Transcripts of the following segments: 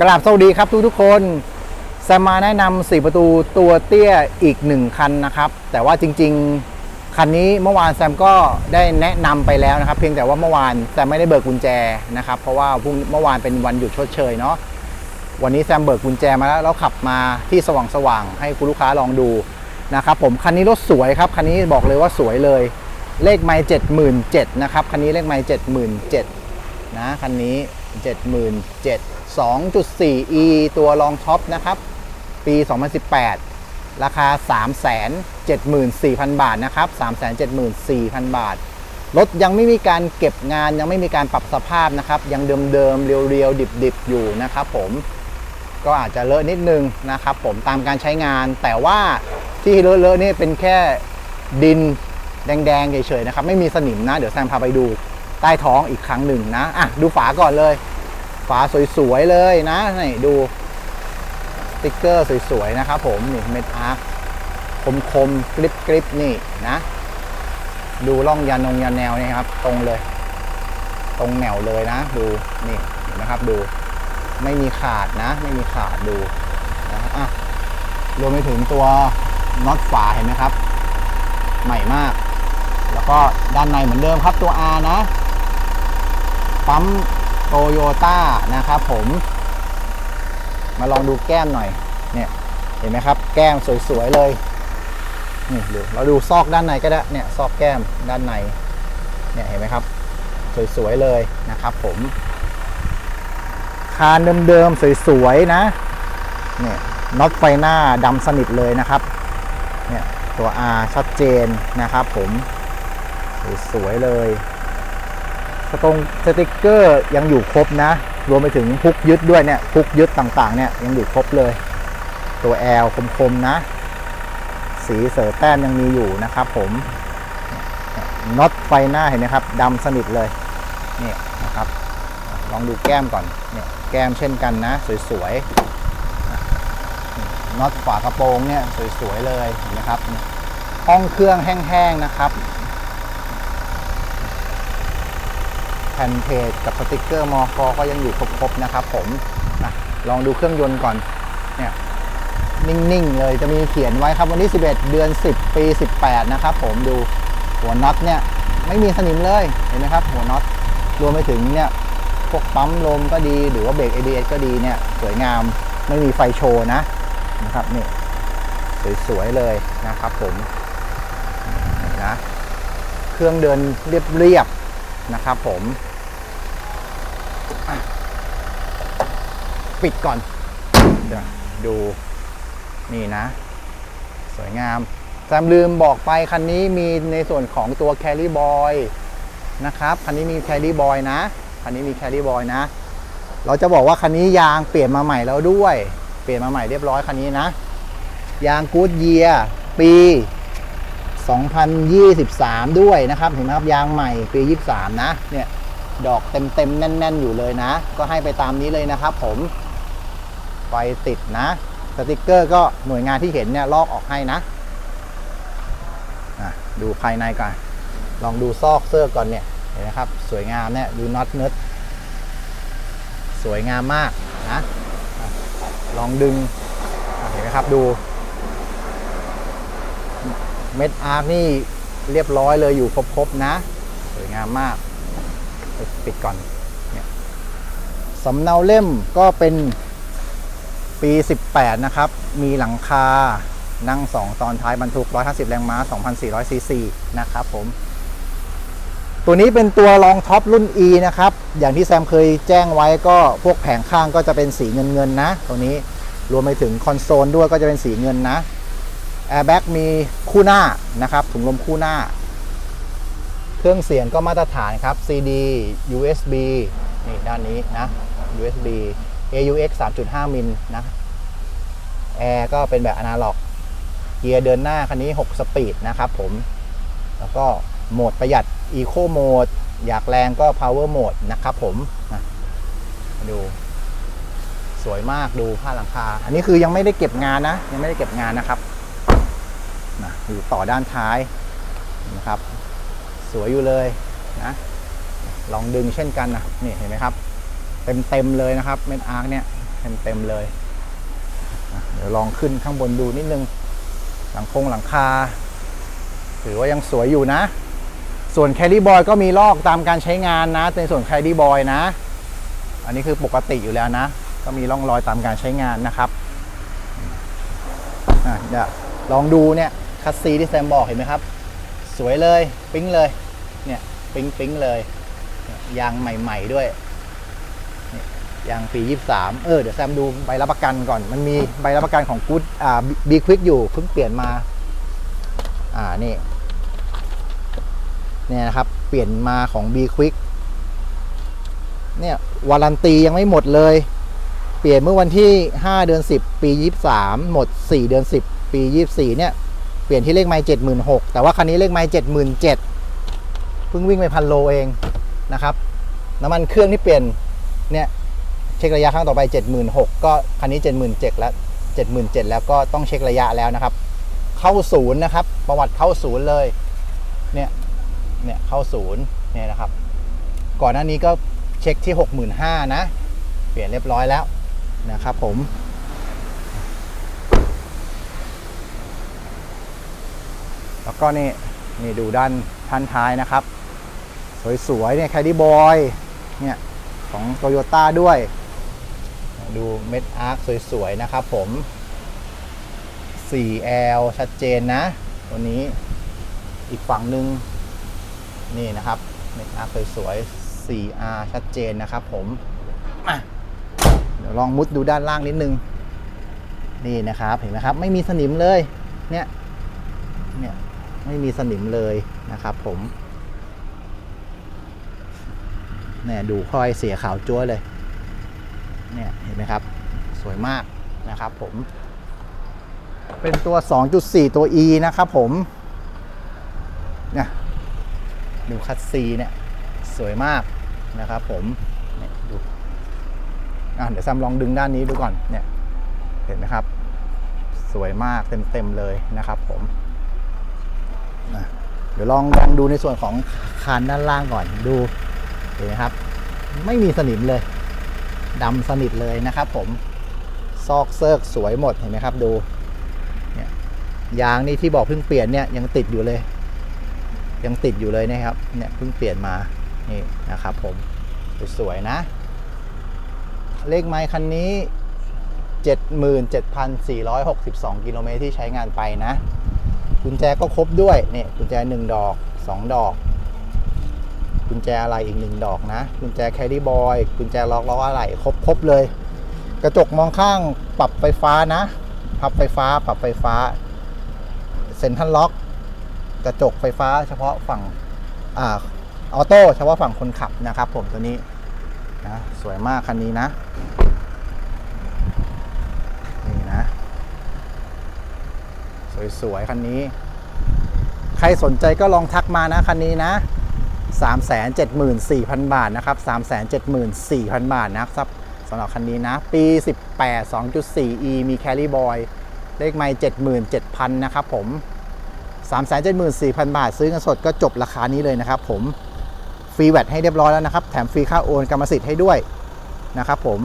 กราบสวัสดีครับทุกทุกคนแซมมาแนะนำ4ประตูตัวเตี้ยอีก1คันนะครับ แต่ว่าจริง ๆ คันนี้เมื่อวานแซมก็ได้แนะนำไปแล้วนะครับ เพียงแต่ว่าเมื่อวานแซมไม่ได้เบิกกุญแจนะครับ เพราะว่าพรุ่งเมื่อวานเป็นวันหยุดชดเชยเนาะวันนี้แซมเบิกกุญแจมาแล้วแล้วขับมาที่สว่างๆให้คุณลูกค้าลองดูนะครับผมคันนี้รถสวยครับคันนี้บอกเลยว่าสวยเลย เลขไมล์เจ็ดหมื่นเจ็ดนะครับคันนี้เลขไมล์เจ็ดหมื่นเจ็ดนะคันนี้ 77,000 2.4e ตัวรองท็อปนะครับ ปี 2018 ราคา 374,000 บาทนะครับ 374,000 บาท รถยังไม่มีการเก็บงานยังไม่มีการปรับสภาพนะครับ ยังเดิมๆ เรียวๆ ดิบๆ อยู่นะครับผมก็อาจจะเลอะนิดนึงนะครับผมตามการใช้งาน แต่ว่าที่เลอะๆนี่เป็นแค่ดินแดงๆเฉยๆนะครับ ไม่มีสนิมนะ เดี๋ยวแซมพาไปดู ใต้ท้องอีกครั้งหนึ่งนะอะดูฝาก่อนเลย ฝาสวยๆเลยนะนี่ดูสติ๊กเกอร์สวยๆนะครับผมนี่เม็ดอาร์คคมๆกริบกริบๆนี่นะดูร่องยานงยานแนวนี่ครับ ตรงเลย ตรงแนวเลยนะ ดูนี่เห็นไหมครับดูไม่มีขาดนะ ไม่มีขาดดูนะอะรวมไปถึงตัวน็อตฝาเห็นไหมครับ ใหม่มาก แล้วก็ด้านในเหมือนเดิมครับตัว R นะ ปั๊มโตโยต้านะครับผมมาลองดูแก้มหน่อยเนี่ยเห็นไหมครับ แก้มสวย ๆ เลยนี่ดูเราดูซอกด้านในก็ได้เนี่ยซอกแก้มด้านในเนี่ยเห็นไหมครับ สวย ๆ เลยนะครับผมคานเดิม ๆ สวย ๆ นะเนี่ยน็อตไฟหน้าดำสนิทเลยนะครับเนี่ยตัว R ชัดเจนนะครับผม สวย ๆ เลย สตงสติกเกอร์ยังอยู่ครบนะ รวมไปถึงพุกยึดด้วยเนี่ยพุกยึดต่างๆเนี่ยยังอยู่ครบเลย ตัว L คมๆนะ สีเสือแต้มยังมีอยู่นะครับผมน็อตไฟหน้าเห็นไหมครับดำสนิทเลยนี่นะครับลองดูแก้มก่อนเนี่ยแก้มเช่นกันนะ สวยๆน็อตฝากระโปรงเนี่ยสวยๆเลยเห็นไหมครับห้องเครื่องแห้งๆนะครับ แผ่นเพจกับสติกเกอร์มอกก็ยังอยู่ครบๆนะครับผมนะลองดูเครื่องยนต์ก่อนเนี่ยนิ่งๆเลยจะมีเขียนไว้ครับวันที่ 11 เดือน 10 ปี 18 นะครับผมดูหัวน็อตเนี่ยไม่มีสนิมเลยเห็นไหมครับ หัวน็อตรวมไปถึงเนี่ยพวกปั๊มลมก็ดีหรือว่าเบรก ABS ก็ดีเนี่ยสวยงามไม่มีไฟโชว์นะนะครับนี่สวยๆเลยนะครับผมนะเครื่องเดินเรียบ นะครับผม ปิดก่อนเดี๋ยวดูนี่นะ สวยงามจำลืมบอกไปคันนี้มีในส่วนของตัว Carry Boy นะครับคันนี้มี Carry Boy นะคันนี้มี Carry Boy นะ เราจะบอกว่าคันนี้ยางเปลี่ยนมาใหม่แล้วด้วย เปลี่ยนมาใหม่เรียบร้อยคันนี้นะ ยาง Good Year ปี 2023 ด้วยนะครับเห็นไหมครับยางใหม่ปี 23 นะเนี่ยดอกเต็มๆแน่น ๆ อยู่เลยนะ ก็ให้ไปตามนี้เลยนะครับ ผมไฟติดนะ สติกเกอร์ก็หน่วยงานที่เห็นเนี่ยลอกออกให้นะอะดูภายในก่อนลองดูซอกเสื้อก่อนเนี่ยเห็นไหมครับ สวยงามเนี่ยดูน็อตเนิร์ดสวยงามมากนะลองดึงเห็นไหมครับดู เม็ดอาร์คนี่เรียบร้อยเลยอยู่ครบๆนะ สวยงามมากไปปิดก่อนเนี่ยสำเนาเล่มก็เป็นปี 18 นะครับ มีหลังคานั่ง 2 ตอนท้ายบรรทุก 150 แรงม้า 2,400 ซีซีนะครับผม ตัวนี้เป็นตัวรองท็อปรุ่น E นะครับ อย่างที่แซมเคยแจ้งไว้ก็พวกแผงข้างก็จะเป็นสีเงินเงินๆนะ ตัวนี้รวมไปถึงคอนโซลด้วยก็จะเป็นสีเงินนะ แอร์แบ็กมีคู่หน้านะครับ ถุงลมคู่หน้า เครื่องเสียงก็มาตรฐานครับ CD USB นี่ด้านนี้นะ USB AUX 3.5 มิลนะ แอร์ก็เป็นแบบอนาล็อก เกียร์เดินหน้าคันนี้ 6 สปีดนะครับผม แล้วก็โหมดประหยัด Eco Mode อยากแรงก็ Power Mode นะครับผมนะมาดูสวยมากดูผ้าหลังคา อันนี้คือยังไม่ได้เก็บงานนะ ยังไม่ได้เก็บงานนะครับ นะอยู่ต่อด้านท้ายนะครับ สวยอยู่เลยนะลองดึงเช่นกันนะนี่เห็นไหมครับ เต็มเต็มๆเลยนะครับเม็ดอาร์คเนี่ยเต็มๆเลยเดี๋ยวลองขึ้นข้างบนดูนิดนึงหลังคงหลังคาถือว่ายังสวยอยู่นะ ส่วนแคดดี้บอยก็มีลอกตามการใช้งานนะในส่วนแคดดี้บอยนะ อันนี้คือปกติอยู่แล้วนะ ก็มีร่องรอยตามการใช้งานนะครับอะเดี๋ยวลองดูเนี่ย คัสซีที่แซมบอกเห็นไหมครับ สวยเลยปิ๊งเลย เนี่ยปิ๊งปิ๊งเลย ยางใหม่ ๆ ด้วยยางปี 23 เออ เดี๋ยวแซมดูใบรับประกันก่อน มันมีใบรับประกันของกู๊ดอ่าบีควิกอยู่ เพิ่งเปลี่ยนมา อ่า นี่ เนี่ยนะครับ เปลี่ยนมาของ B Quick เนี่ยวารันตียังไม่หมดเลย เปลี่ยนเมื่อวันที่ 5 เดือน 10 ปี 23 หมด 4 เดือน 10 ปี 24 เนี่ย เปลี่ยนที่เลขไมล์76,000แต่ว่าคันนี้เลขไมล์77,000เพิ่งวิ่งไปพันโลเองนะครับ น้ำมันเครื่องที่เปลี่ยนเนี่ยเช็คระยะครั้งต่อไป 76,000ก็คันนี้ 77,000แล้ว 77,000แล้วก็ต้องเช็คระยะแล้วนะครับ เข้าศูนย์นะครับ ประวัติเข้าศูนย์เลยเนี่ยเนี่ยเข้าศูนย์เนี่ยนะครับ ก่อนหน้านี้ก็เช็คที่ 65,000นะ เปลี่ยนเรียบร้อยแล้วนะครับผม แล้วก็นี่นี่ดูด้านท่านท้ายนะครับ สวยๆเนี่ยแคดดี้บอยเนี่ยของโตโยต้าด้วย ดูเม็ดอาร์คสวยๆนะครับผม 4L ชัดเจนนะ ตัวนี้อีกฝั่งหนึ่งนี่นะครับเม็ดอาร์คสวยๆ 4R ชัดเจนนะครับผมเดี๋ยวลองมุดดูด้านล่างนิดนึง นี่นะครับ เห็นไหมครับ ไม่มีสนิมเลย เนี่ย เนี่ย ไม่มีสนิมเลยนะครับผมเนี่ยดูคอยเสียขาวจั๊วเลย เนี่ยเห็นไหมครับ สวยมากนะครับผม เป็นตัว 2.4 ตัว E นะครับผมเนี่ยดูคัดซีเนี่ย สวยมากนะครับผมเนี่ยดูอะเดี๋ยวซัมลองดึงด้านนี้ดูก่อนเนี่ย เห็นไหมครับ สวยมากเต็มๆเลยนะครับผม เดี๋ยวลองลองดูในส่วนของคานด้านล่างก่อนดูเห็นไหมครับ ไม่มีสนิมเลยดำสนิทเลยนะครับผมซอกเซิร์กสวยหมดเห็นไหมครับดูเนี่ยยางนี่ที่บอกเพิ่งเปลี่ยนเนี่ยยังติดอยู่เลย ยังติดอยู่เลยนะครับเนี่ยเพิ่งเปลี่ยนมานี่นะครับ ผมสวยๆนะ เลขไม้คันนี้ 77,462 กิโลเมตรที่ใช้งานไปนะ กุญแจก็ครบด้วยเนี่ยกุญแจ 1 ดอก 2 ดอก กุญแจอะไรอีก 1 ดอกนะ กุญแจแคดดี้บอยกุญแจล็อกล้ออะไรครบครบเลย กระจกมองข้างปรับไฟฟ้านะพับไฟฟ้าปรับไฟฟ้าเซ็นทรัลล็อก กระจกไฟฟ้าเฉพาะฝั่งอ่าออโต้เฉพาะฝั่งคนขับนะครับ ผมตัวนี้นะสวยมากคันนี้นะ นี่นะ สวยๆคันนี้ ใครสนใจก็ลองทักมานะคันนี้นะ 374,000 บาทนะครับ 374,000 บาทนะครับสำหรับคันนี้นะ ปี 18 2.4e มี Carry Boy เลขไม่77,000 นะครับผม 374,000 บาท ซื้อเงินสดก็จบราคานี้เลยนะครับผม ฟรีแวตให้เรียบร้อยแล้วนะครับ แถมฟรีค่าโอนกรรมสิทธิ์ให้ด้วยนะครับผม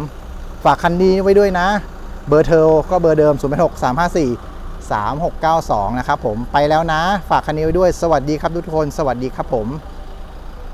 ฝากคันนี้ไว้ด้วยนะ เบอร์เทลก็เบอร์เดิม 0 6 3 5 4 3 6 9 2 นะครับผมไปแล้วนะ ฝากคันนี้ไว้ด้วยสวัสดีครับทุกคน สวัสดีครับผม